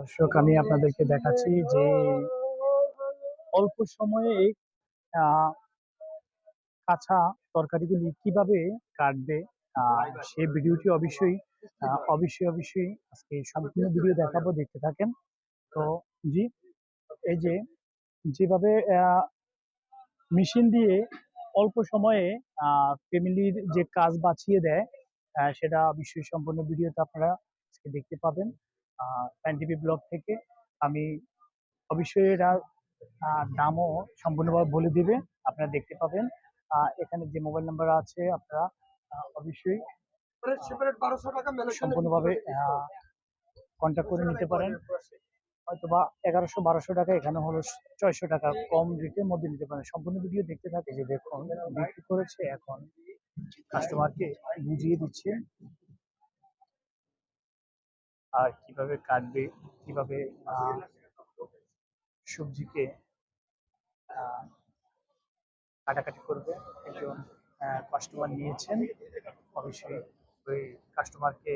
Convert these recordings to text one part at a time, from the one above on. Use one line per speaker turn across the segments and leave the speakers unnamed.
দর্শক আমি আপনাদেরকে দেখাচ্ছি যে অল্প সময়ে আহ, কাঁচা তরকারিগুলি কীভাবে কাটবে সেই ভিডিওটি অবশ্যই অবশ্যই অবশ্যই আজকে সম্পূর্ণ ভিডিও দেখাবো দেখতে থাকেন। তো জি এই যে যেভাবে মেশিন দিয়ে অল্প সময়ে ফ্যামিলির যে কাজ বাঁচিয়ে দেয় সেটা অবশ্যই সম্পূর্ণ ভিডিওতে আপনারা দেখতে পাবেন। প্যান টিভি ব্লগ থেকে আমি অবশ্যই আহ, দামও সম্পূর্ণভাবে বলে দিবে। আপনারা দেখতে পাবেন। এখানে যে মোবাইল নাম্বার আছে আপনারা অবশ্যই সম্পূর্ণভাবে কন্ট্যাক্ট করে নিতে পারেন। হয়তোবা এগারোশো বারোশো টাকা এখানে হলো ছয়শো টাকা কম রেটের মধ্যে নিতে পারেন। সম্পূর্ণ ভিডিও দেখতে থাকে যে দেখুন বিক্রি করেছে এখন কাস্টমারকে বুঝিয়ে দিচ্ছে। আর কীভাবে কাটবে কীভাবে সবজিকে কাটাকাটি করবে একজন কাস্টমার নিয়েছেন। অবশ্যই ওই কাস্টমারকে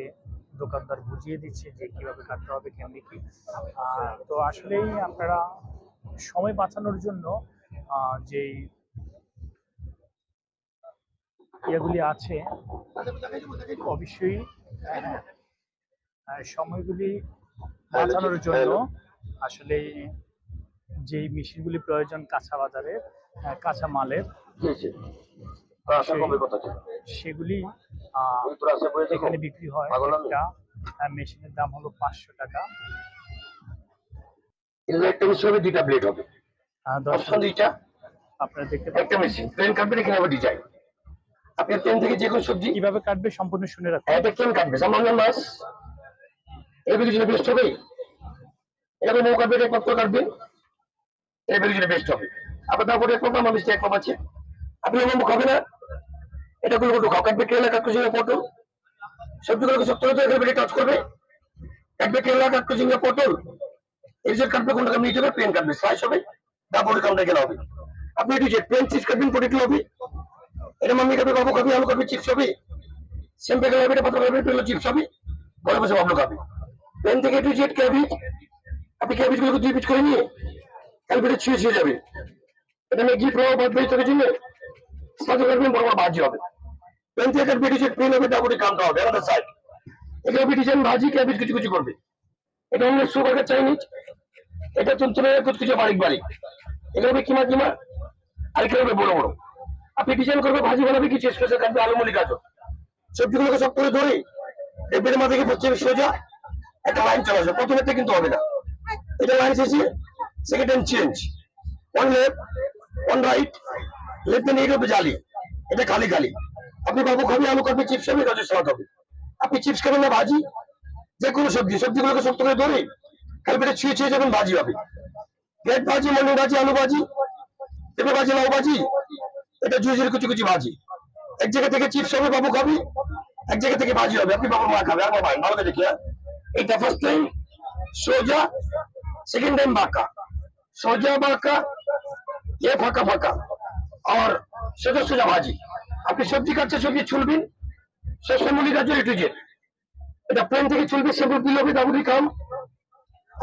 দোকানদার বুঝিয়ে দিচ্ছে যে কীভাবে কাটতে হবে কেমনি কি। তো আসলেই আপনারা সময় বাঁচানোর জন্য যেই ইয়েগুলি আছে অবশ্যই আহ, সময়গুলি বাঁচানোর জন্য আসলে যেই মেশিনগুলি প্রয়োজন কাঁচা বাজারের কাঁচা মালের সেগুলি এখানে বিক্রি হয় একটা মেশিনের দাম হলো পাঁচশো টাকা।
এটা একটা মেশিন হবে দুইটা ব্লেড হবে।
আহ,
অপশন দুইটা।
আপনারা দেখতে
একটা
পাচ্ছেন
মেশিন প্লেন কাটবে এখানে হবে ডিজাইন আপনি প্লেন থেকে যে কোনো সবজি
কীভাবে কাটবে সম্পূর্ণ শুনে
এটা প্লেন কাটবে। সামান্য মাছ। ভিতরে বেস্ট হবে। এরকম নৌ কাটবে এটা এর ভিতরে বেস্ট হবে। আপনার তারপরে এক মানুষ এক আছে আপনি খাবে না? এটা কাটবে কেলা কাটবে পটল। সবজিগুলোকে হতে এখানে করবে। কাটবে কাটবে পটল। এই যে কাটবে কোনটা নিয়ে যাবে? প্লেন কাটবে স্লাইস হবে তারপরে কামটা গেলে হবে। আপনি এটি যে প্লেন চিজ কাটবেন পটেটো হবে, এটা মাম্মি কাটবে বাবু খাবে, আলু কাটবে চিপস হবে। সেম্পে গেলে এটা পাতা হবে পেল চিপস হবে। ঘরে বসে বাবলু খাবে। প্লেন থেকে এটি জেট ক্যাবিজ আপনি দুই পিস করে নিয়ে ক্যালকুলেটে ছুঁয়ে ছুঁয়ে যাবে। এটা বাদ বেরিয়ে থেকে জন্য সাথে করবেন বড় হবে। প্লেন থেকে কাটবে এটি জেট প্লেন হবে তারপরে কামটা হবে আমাদের সাইড ডিজাইন ভাজি ক্যাবিজ কিছু কিছু করবে। এটা চাইনিজ এটা হবে কিমা কিমা আর হবে বড় বড়। আপনি ডিজাইন করবে ভাজি বানাবে কিছু স্পেশাল কাটবে আলু গাজর সবজিগুলোকে সব করে ধরে এর মাথা থেকে পশ্চিমে সোজা একটা লাইন চলে আসবে প্রথমেতে কিন্তু হবে না। এটা লাইন শেষে second time change one left one right left end হবে জালি। এটা খালি খালি আপনি বাবু খাবে আলু খাবে চিপস হবে গাজর সালাদ হবে। আপনি চিপস খাবেন না, ভাজি? যে কোনো সবজি, সবজিগুলোকে শক্ত করে ধরে কালকে ছুঁয়ে ছুঁয়ে যাবেন ভাজি হবে। পেট ভাজি মনু ভাজি, আলু ভাজি, পেঁপে ভাজি, লাউ ভাজি, এটা জুয়ে কুচি কুচি ভাজি। এক জায়গা থেকে চিপস হবে, বাবু খাবি, এক জায়গা থেকে ভাজি হবে। আপনি বাবুর মা খাবে, আর বাবা ভালো দেখি হ্যাঁ? এটা ফার্স্ট টাইম সোজা সেকেন্ড টাইম বাঁকা। সোজা বাঁকা, এ ফাঁকা ফাঁকা। আর সোজা সোজা ভাজি আপনি সবজি কাটছে সবজি ছুলবেন শস্য মুলি গাজর একটু যে এটা প্লেন থেকে চলবে সেগুলো দিল হবে দাবুদি কাম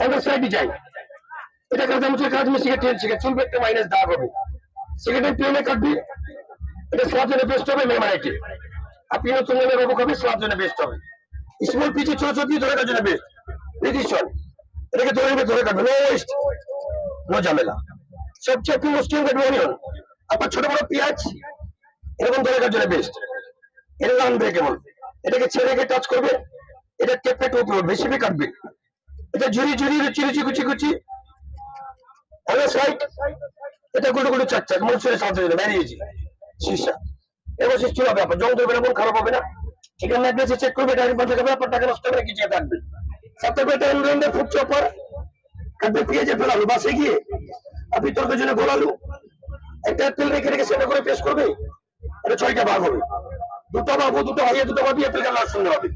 অন্ডার সাইড ডিজাইন এটা কাজ আমাদের কাজ মিশিয়ে ট্রেন শিখে চলবে একটা মাইনাস দাগ হবে। সেকেন্ড সেখানে প্লেনে কাটবি, এটা সবার জন্য বেস্ট হবে মেমারাইটে আপনি নতুন জন্য রোবো খাবে সবার জন্য বেস্ট হবে। স্মল পিচে ছোট ছোট দিয়ে ধরে কাটার জন্য বেস্ট প্রিডিশন এটাকে ধরে নেবে, ধরে কাটবে। নো ওয়েস্ট নো ঝামেলা। সবচেয়ে আপনি মুসলিম কাটবে অনিয়ন আপনার ছোট বড় পেঁয়াজ, এরকম ধরে কাটার জন্য বেস্ট এটা আনব্রেকেবল এটাকে ছেড়ে টাচ করবে। এটা টেপে টোপে উঠবে সেপে কাটবে। এটা ঝুড়ি ঝুড়ি রুচি রুচি কুচি কুচি। হ্যালো সাইড এটা গুলো গুলো, চাক চাক। মনসুরের সাথে বেরিয়েছি শীর্ষা এবার শেষ চলে হবে আপনার জং ধরবে না খারাপ হবে না। এখানে অ্যাড্রেসে চেক করবে টাকা পঞ্চাশ টাকা আপনার টাকা নষ্ট করে কিছু থাকবে সাথে পেটে এনগ্রেন্ডে ফুড চপার কাটবে পেঁয়াজে ফেলালু বাসে গিয়ে আপনি তরকার জন্য গোলালু একটা তেল রেখে রেখে সেটা করে পেশ করবে, এটা ছয়টা ভাগ হবে। দুটো ভাগ দুটো হাইয়ে দুটো ভাবিয়ে তেলটা লাস্ট শুনতে হবে।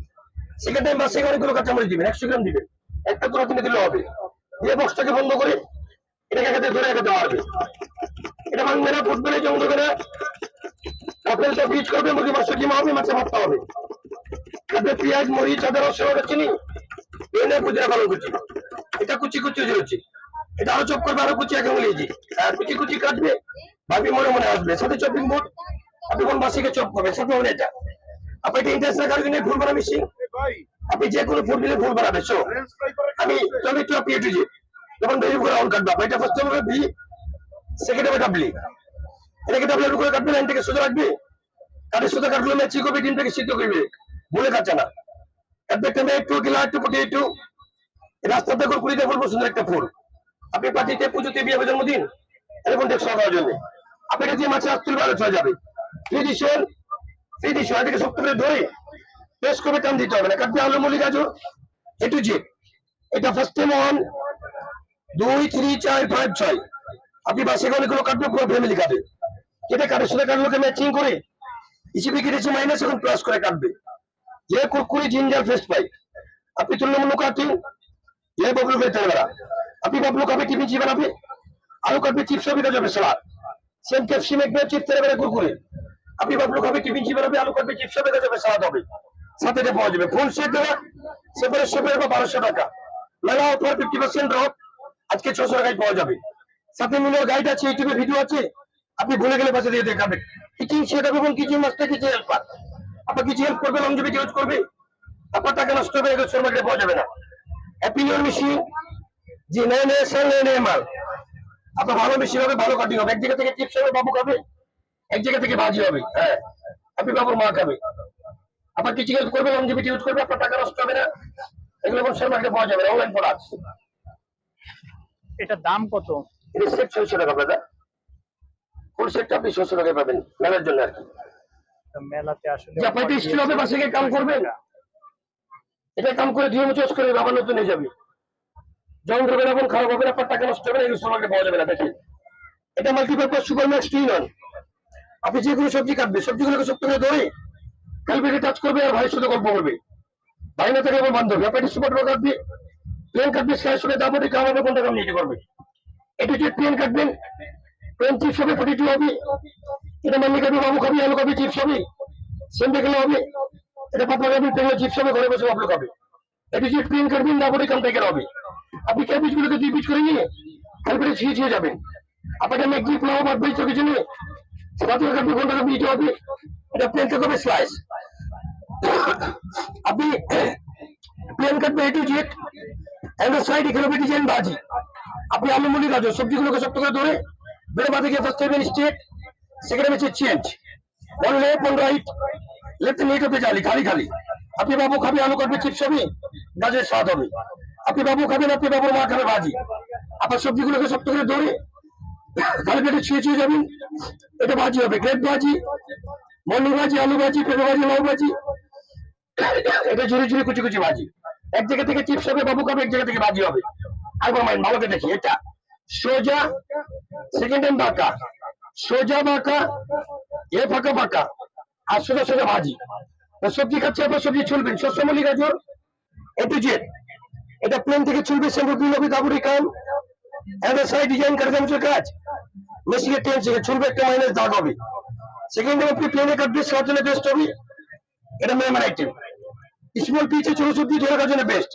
সেকেন্ড টাইম বাসে অনেকগুলো কাঁচামরিচ দিবেন, একশো গ্রাম দিবেন। একটা করে কিনে দিলে হবে। দিয়ে বক্সটাকে বন্ধ করে এটাকে একাতে ধরে একাতে মারবে এটা ভাঙবে না ফুটবে না জঙ্গ করে আপেলটা বীজ করবে মুরগি মাংস কিমা হবে মাছে ভাতটা হবে। পেঁয়াজ, মরিচ, আদা, রসুন, আদা চিনি, এনে পুজোরা পালন করছি। এটা কুচি কুচি হচ্ছে এটা আরও চপ করবে, আরও কুচি বলিয়েছি আর কুচি কুচি কাটবে, ভাবি মনে মনে আসবে। সাথে চপিং বোর্ড আপনি কোন বাসিকে চপ করবে সাথে হলে এটা। আপনি এটা ইন্টারন্যাশনাল কারণে নিয়ে ফুল বানাবে মেশিন আপনি যে কোনো ফুল দিলে ফুল বানাবে সো আমি টমেটো আপনি এটু যে, যখন বেরিয়ে করে অন কাটবে এটা ফার্স্ট হবে বি সেকেন্ড হবে ডাবলি এটাকে ডাবলি করে কাটবে লাইন থেকে সোজা রাখবে। কাটে সোজা কাটলে মেচি করবে ডিমটাকে সিদ্ধ করবে। বলে কাটছে না একটা একটু, গেলা একটু পটে একটু। কুড়িতে ফুল সুন্দর একটা ফুল। আপনি পুজোতে বিয়ে হবে জন্মদিন এরকম করার জন্য? আপনি এটা দিয়ে মাছের ভালো যাবে। এটাকে শক্ত করে ধরে করে টান দিতে হবে না। কাটবে এ টু এটা ফার্স্ট টাইম ওয়ান দুই থ্রি চার ফাইভ ছয়। আপনি বাসে অনেকগুলো কাটবে পুরো ফ্যামিলি কাটে কেটে কাটের সাথে কাটলোকে ম্যাচিং করে হিসেবে কেটেছে মাইনাস এখন প্লাস করে কাটবে। যে কুরকুরি জিঞ্জার ফেস্ট পাই। আপনি তুলনামূল্য কাটেন যে বাবলু খেতে হবে না আপনি বাবলু খাবে, টিফিন চিপে বানাবে আলু কাটবে চিপস হবে যাবে সালাদ। সেম ক্যাপসিম একবে চিপস তেলে বেড়ে কুরকুরে। আপনি বাবলু খাবে, টিফিন চিপে বানাবে আলু কাটবে চিপস হবে যাবে সালাদ হবে। সাথে এটা পাওয়া যাবে। ফুল সেট দেওয়া সেপারেট সেপারেট বা বারোশো টাকা। মেলা অফার ফিফটি পার্সেন্ট ড্রপ আজকে ছশো টাকায় পাওয়া যাবে। সাথে মিলের গাইড আছে, ইউটিউবে ভিডিও আছে। আপনি ভুলে গেলে পাশে দিয়ে দেখাবেন কিচিং সেট এবং কিচিং মাস্টার কিছু হেল্পার আপনার কিছু হেল্প করবে লংজিবিটি ইউজ করবে? আপনার টাকা নষ্ট হবে এগুলো শোরুমে পাওয়া যাবে না। হ্যাপি নিউ মেশিন জি নয় নয় সাল নয় নয় মাল। আপনার ভালো মেশিন হবে ভালো কাটিং হবে। এক জায়গা থেকে চিপস হবে বাবু খাবে। এক জায়গা থেকে ভাজি হবে হ্যাঁ। আপনি বাবুর মা খাবে। আপনার কিছু হেল্প করবে লংজিবিটি ইউজ করবে আপনার টাকা নষ্ট হবে না। এগুলো এখন শোরুমে পাওয়া যাবে না অনলাইন প্রোডাক্ট
এটার দাম কত?
এটা সেট ছয়শো টাকা দাদা ফুল সেটটা আপনি ছশো টাকায় পাবেন মেলার জন্য আর কি।
মেলাতে আসলে
আপনি স্টিল হবে কাম করবেন এটা কাম করে মুছে করে আবার নতুন হয়ে যাবে। এখন খারাপ হবে না আপনার টাকা নষ্ট হবে না এগুলো সবাইকে পাওয়া যাবে না দেখেন এটা মাল্টিপারপাস সুপার ম্যাক্স আপনি যে কোনো সবজি কাটবে সবজিগুলোকে শক্ত করে ধরে ক্যালবেটে টাচ করবে আর ভাইয়ের সাথে গল্প করবে। ভাই না থাকে আমার বান্ধব। ব্যাপারটি সুপার কাটবে প্লেন কাটবে স্লাইস করে দাম কোনটা কাম নিতে করবে এটা যে প্লেন কাটবেন প্লেন চিপস হবে ফোর্টি টু হবে। এটা খাবি বাবু খাবি আলু খাবি চিপস হবে সেম দেখলে হবে। এটা পাপা খাবি চিপস হবে ঘরে বসে বাবলু খাবে এটা যে প্লেন কাটবেন দাবরে কাম থেকে হবে। আপনি দুই পিস করে নিয়ে, তারপরে ছিঁড়ে ছিঁড়ে যাবেন। আপনাকে মেঘি পোলাও বেঁচে কিছু নিয়ে সাথে কাটবে কোনটা কাপি দিতে হবে। এটা প্লেন থেকে হবে স্লাইস। আপনি প্লেন কাটবে A to Z, end side এখানে হবে ডিজাইন ভাজি আপনি আলু মুলি গাজর সবজিগুলোকে শক্ত করে ধরে, বেড়ে বাদে গিয়ে ফার্স্ট স্টেট সেকেন্ড হচ্ছে change one left one right left net হতে জালি খালি খালি। আপনি বাবু খাবে, আলু কাটবে, চিপস হবে গাজরের স্বাদ হবে। আপনি বাবু খাবেন, আপনি বাবুর মা খাবে ভাজি। আপনার সবজিগুলোকে শক্ত করে ধরে খালি পেটে ছুঁয়ে ছুঁয়ে যাবেন। এটা ভাজি হবে, গ্রেট ভাজি মন্ডি ভাজি, আলু ভাজি, পেঁপে ভাজি, লাউ ভাজি। এটা ঝুড়ি ঝুড়ি কুচি কুচি ভাজি। এক জায়গা থেকে চিপস হবে, বাবু খাবে, এক জায়গা থেকে ভাজি হবে। একবার মাইন ভালোকে দেখি, এটা সোজা সেকেন্ড টাইম বাঁকা। সোজা বাঁকা, এ ফাঁকা ফাঁকা আর সোজা সোজা ভাজি। তা সবজি খাচ্ছে আবার সবজি ছুলবেন। শস্যমলি গাজর একটু জেড এটা প্লেন থেকে ছুলবে লবি কাবুরি কাম। এর সাইড ডিজাইন করে দেওয়ার কাজ। মেশিনের টেন থেকে ছুলবে, একটা মাইনাস দাগ হবে। সেকেন্ড আপনি প্লেনে কাটবে সেটার জন্য বেস্ট হবে। এটা মেহমান আইটেম স্মল পিচে ছোট সবজি ধরে জন্য বেস্ট